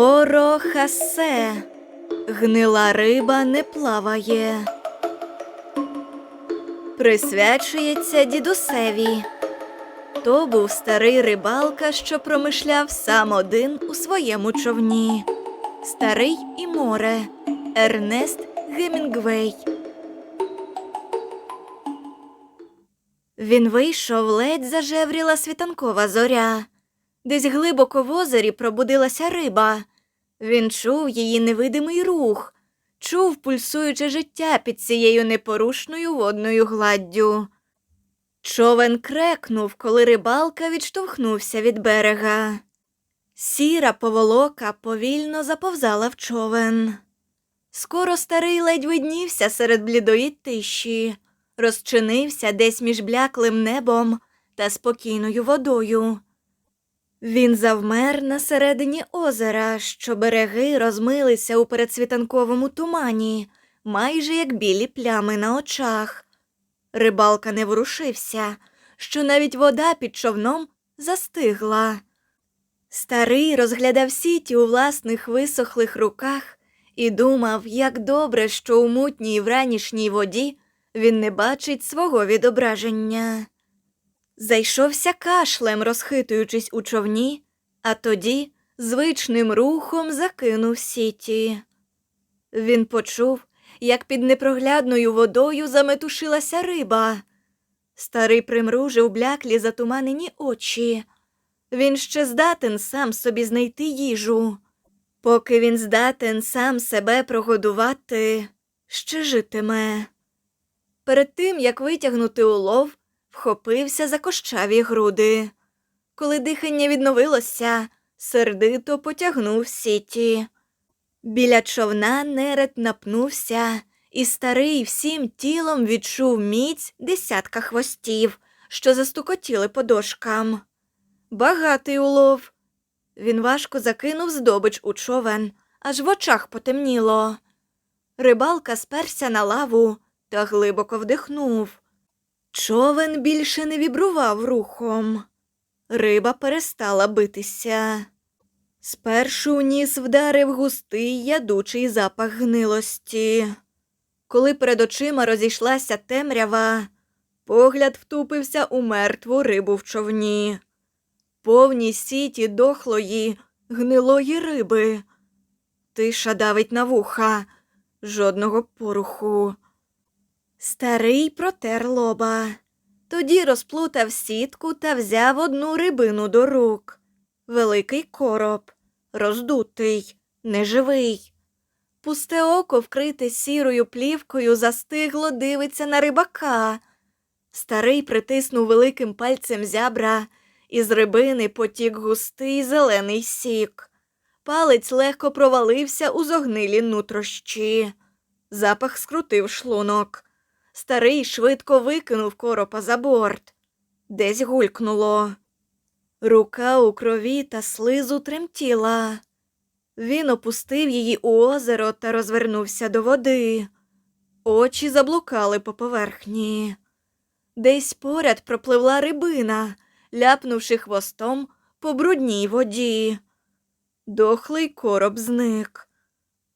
Орохасе. Гнила риба не плаває. Присвячується дідусеві. То був старий рибалка, що промишляв сам один у своєму човні. Старий і море. Ернест Гемінгвей. Він вийшов, ледь зажевріла світанкова зоря. Десь глибоко в озері пробудилася риба. Він чув її невидимий рух, чув пульсуюче життя під цією непорушною водною гладдю. Човен крекнув, коли рибалка відштовхнувся від берега. Сіра поволока повільно заповзала в човен. Скоро старий ледь виднівся серед блідої тиші, розчинився десь між бляклим небом та спокійною водою. Він завмер на середині озера, що береги розмилися у передсвітанковому тумані, майже як білі плями на очах. Рибалка не ворушився, що навіть вода під човном застигла. Старий розглядав сіті у власних висохлих руках і думав, як добре, що у мутній вранішній воді він не бачить свого відображення. Зайшовся кашлем, розхитуючись у човні, а тоді звичним рухом закинув сіті. Він почув, як під непроглядною водою заметушилася риба. Старий примружив бляклі затуманені очі. Він ще здатен сам собі знайти їжу. Поки він здатен сам себе прогодувати, ще житиме. Перед тим, як витягнути улов, вхопився за кощаві груди. Коли дихання відновилося, сердито потягнув сіті. Біля човна неред напнувся, і старий всім тілом відчув міць десятка хвостів, що застукотіли по дошкам. Багатий улов. Він важко закинув здобич у човен, аж в очах потемніло. Рибалка сперся на лаву та глибоко вдихнув. Човен більше не вібрував рухом. Риба перестала битися. Спершу у ніс вдарив густий ядучий запах гнилості. Коли перед очима розійшлася темрява, погляд втупився у мертву рибу в човні. Повні сіті дохлої, гнилої риби. Тиша давить на вуха, жодного поруху. Старий протер лоба. Тоді розплутав сітку та взяв одну рибину до рук. Великий короб, роздутий, неживий. Пусте око, вкрите сірою плівкою, застигло дивиться на рибака. Старий притиснув великим пальцем зябра, і з рибини потік густий зелений сік. Палець легко провалився у зогнилі нутрощі. Запах скрутив шлунок. Старий швидко викинув коропа за борт. Десь гулькнуло. Рука у крові та слизу тремтіла. Він опустив її у озеро та розвернувся до води. Очі заблукали по поверхні. Десь поряд пропливла рибина, ляпнувши хвостом по брудній воді. Дохлий короб зник.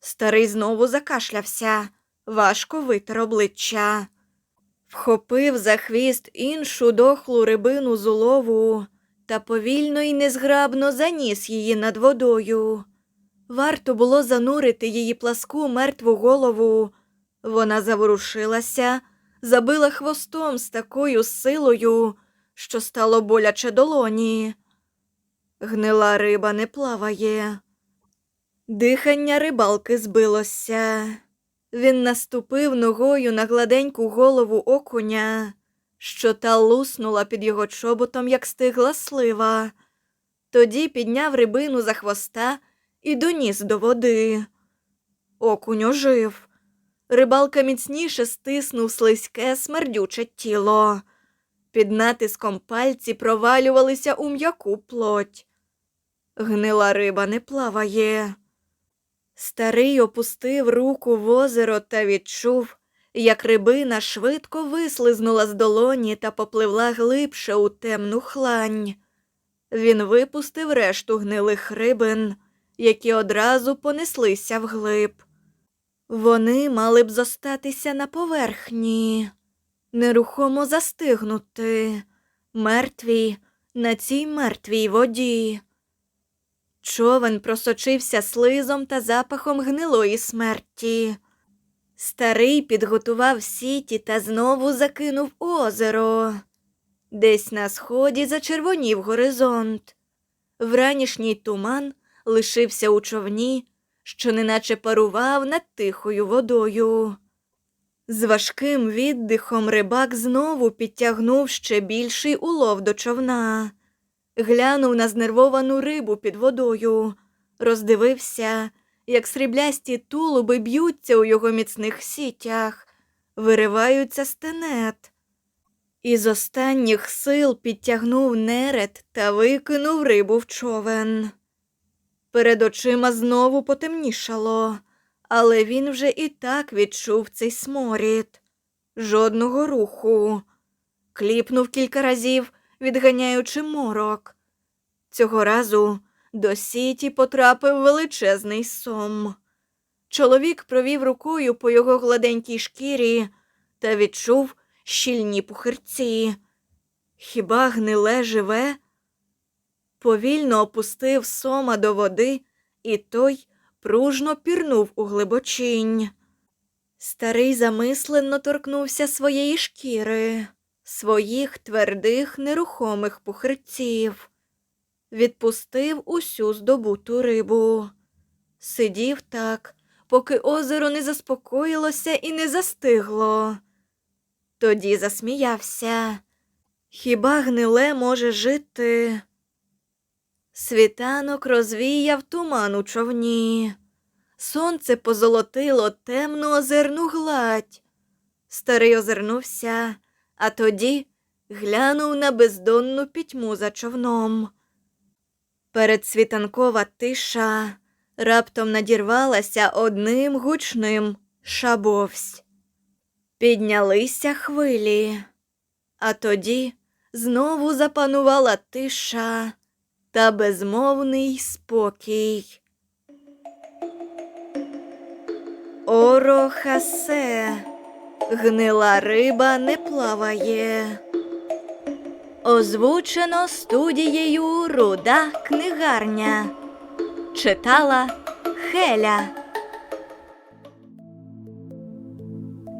Старий знову закашлявся, важко витер обличчя. Вхопив за хвіст іншу дохлу рибину з улову та повільно і незграбно заніс її над водою. Варто було занурити її пласку мертву голову. Вона заворушилася, забила хвостом з такою силою, що стало боляче долоні. Гнила риба не плаває. Дихання рибалки збилося. Він наступив ногою на гладеньку голову окуня, що та луснула під його чоботом, як стигла слива. Тоді підняв рибину за хвоста і доніс до води. Окунь ожив. Рибалка міцніше стиснув слизьке смердюче тіло. Під натиском пальці провалювалися у м'яку плоть. Гнила риба не плаває. Старий опустив руку в озеро та відчув, як рибина швидко вислизнула з долоні та попливла глибше у темну хлань. Він випустив решту гнилих рибин які одразу понеслися вглиб. Вони мали б зостатися на поверхні, нерухомо застигнути, мертві на цій мертвій воді. Човен просочився слизом та запахом гнилої смерті. Старий підготував сіті та знову закинув озеро. Десь на сході зачервонів горизонт. Вранішній туман лишився у човні, що неначе парував над тихою водою. З важким віддихом рибак знову підтягнув ще більший улов до човна, глянув на знервовану рибу під водою, роздивився, як сріблясті тулуби б'ються у його міцних сітях, вириваються з тенет. Із останніх сил підтягнув неред та викинув рибу в човен. Перед очима знову потемнішало, але він вже і так відчув цей сморід. Жодного руху. Кліпнув кілька разів, відганяючи морок. Цього разу до сіті потрапив величезний сом. Чоловік провів рукою по його гладенькій шкірі та відчув щільні пухирці. Хіба гниле живе? Повільно опустив сома до води, і той пружно пірнув у глибочинь. Старий замислено торкнувся своєї шкіри, своїх твердих нерухомих пухирців, відпустив усю здобуту рибу. Сидів так, поки озеро не заспокоїлося і не застигло. Тоді засміявся. Хіба гниле може жити? Світанок розвіяв туман у човні. Сонце позолотило темну озерну гладь. Старий озирнувся, а тоді глянув на бездонну пітьму за човном. Передсвітанкова тиша раптом надірвалася одним гучним шабовсь. Піднялися хвилі, а тоді знову запанувала тиша та безмовний спокій. Орохасе, гнила риба не плаває. Озвучено студією Руда книгарня. Читала Хеля.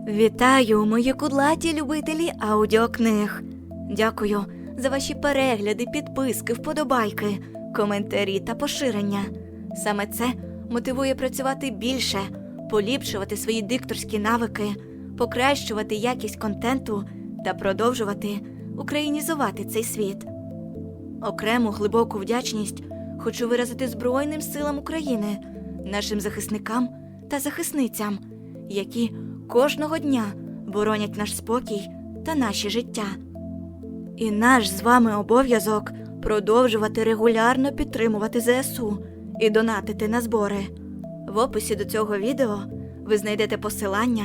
Вітаю, мої кудлаті любителі аудіокниг. Дякую за ваші перегляди, підписки, вподобайки, коментарі та поширення. Саме це мотивує працювати більше, поліпшувати свої дикторські навики, покращувати якість контенту та продовжувати українізувати цей світ. Окрему глибоку вдячність хочу виразити Збройним силам України, нашим захисникам та захисницям, які кожного дня боронять наш спокій та наші життя. І наш з вами обов'язок продовжувати регулярно підтримувати ЗСУ і донатити на збори. В описі до цього відео ви знайдете посилання